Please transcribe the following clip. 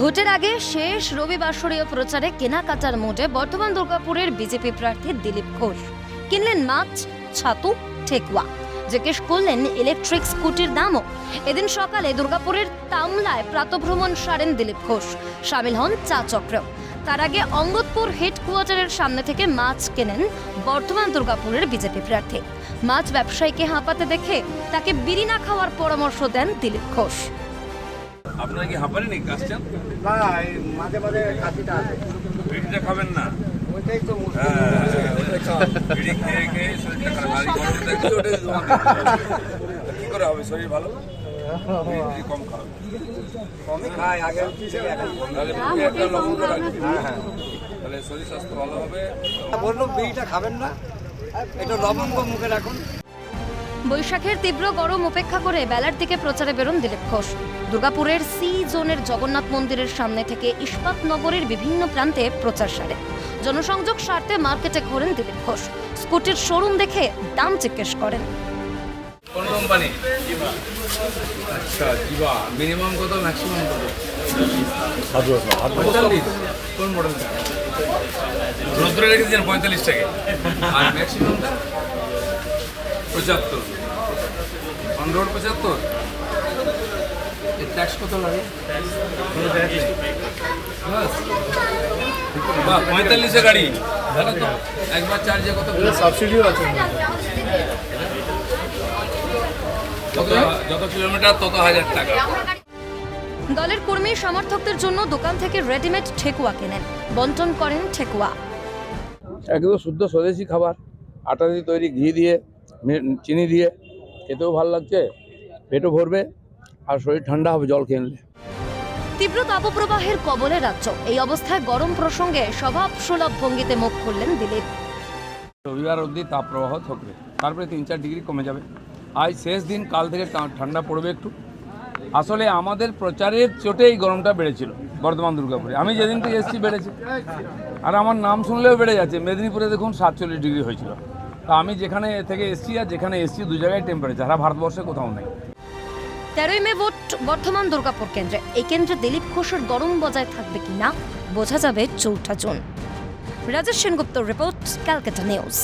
ভোটের আগে শেষ রবিবাসরীয় প্রচারে কেনাকাটার মোডে বর্ধমান দুর্গাপুরের বিজেপি প্রার্থী দিলীপ ঘোষ। কিনলেন মাছ, ছাতু, ঠেকুয়া। জিজ্ঞেস করলেন ইলেকট্রিক স্কুটির দামও। এদিন সকালে দুর্গাপুরের তামলায় প্রাতভ্রমণ সারেন দিলীপ ঘোষ। সামিল হন চা চক্রেও তার আগে অঙ্গদপুর হেডকোয়ার্টারের সামনে থেকে মাছ কেনেন বর্ধমান দুর্গাপুরের বিজেপি প্রার্থী। মাছ ব্যবসায়ীকে হাঁপাতে দেখে তাকে বিড়ি না খাওয়ার পরামর্শ দেন দিলীপ ঘোষ। আপনারা কি হাঁপানি নাকি কাশছেন? না মাঝে মাঝে কাশিটা আছে। বিড়িটা খাবেন না? ওইটাই তো মুশকিল। হ্যাঁ, বিড়ি খেয়ে খেয়ে শরীরটা খারাপ। কি করে হবে? শরীর ভালো? কম খাবে কমই খাই আগে তাহলে লবঙ্গ রাখবে হ্যাঁ হ্যাঁ। তাহলে শরীর স্বাস্থ্য ভালো হবে। বললাম বিড়িটা খাবেন না। একটু লবঙ্গ মুখে রাখুন। বৈশাখের তীব্র গরম উপেক্ষা করে বেলার দিকে প্রচারে বেরোন দিলীপ ঘোষ। দুর্গাপুরের সি জোনের জগন্নাথ মন্দিরের সামনে থেকে ইস্পাত নগরের বিভিন্ন প্রান্তে প্রচার সারে। জনসংযোগ স্বার্থে মার্কেটে ঘোরেন দিলীপ ঘোষ। স্কুটির শোরুম দেখে দাম জিজ্ঞেস করেন। আচ্ছা পঁয়তাল্লিশ। টাকা। আর ম্যাক্সিমামটা পঁচাত্তর। অন রোড পঁচাত্তর ট্যাক্স কত লাগে? বাহ পঁয়তাল্লিশে গাড়ি। ভালো তো। একবার চার্জে কত সাবসিডিও আছে। যত যত কিলোমিটার তত হাজার টাকা। দলের কর্মী সমর্থকদের জন্য দোকান থেকে রেডিমেড ঠেকুয়া কেনেন। বন্টন করেন ঠেকুয়া। একদম শুদ্ধ স্বদেশি খাবার। আটা দিয়ে তৈরি ঘি দিয়ে। চিনি দিয়ে খেতেও ভালো লাগছে পেটও ভরবে আর শরীর ঠান্ডা হবে জল খেয়ে নিলে। তীব্র তাপপ্রবাহের কবলে রাজ্য। এই অবস্থায় গরম প্রসঙ্গে স্বভাব সুলভ ভঙ্গিতে মুখ খুললেন দিলীপ। রবিবার অবধি তাপপ্রবাহ থাকবে। তারপরে তিন চার ডিগ্রি কমে যাবে। আজ শেষ দিন কাল থেকে ঠান্ডা পড়বে একটু। আসলে আমাদের প্রচারের চোটে এই গরমটা বেড়েছিল বর্ধমান দুর্গাপুরে। আমি যেদিন থেকে এসছি বেড়েছে। আর আমার নাম শুনলেও বেড়ে যাচ্ছে। মেদিনীপুরে দেখুন সাতচল্লিশ ডিগ্রি হয়েছিল। তা আমি যেখানে থেকে এসছি আর যেখানে এসছি দু জায়গায় টেম্পারেচার যারা ভারতবর্ষে কোথাও নেই। তেরোই মে ভোট, বর্ধমান দুর্গাপুর কেন্দ্রে। এই কেন্দ্রে দিলীপ ঘোষের গরম বজায় থাকবে কিনা, বোঝা যাবে চৌঠা June Rajesh Sengupta report, Calcutta news.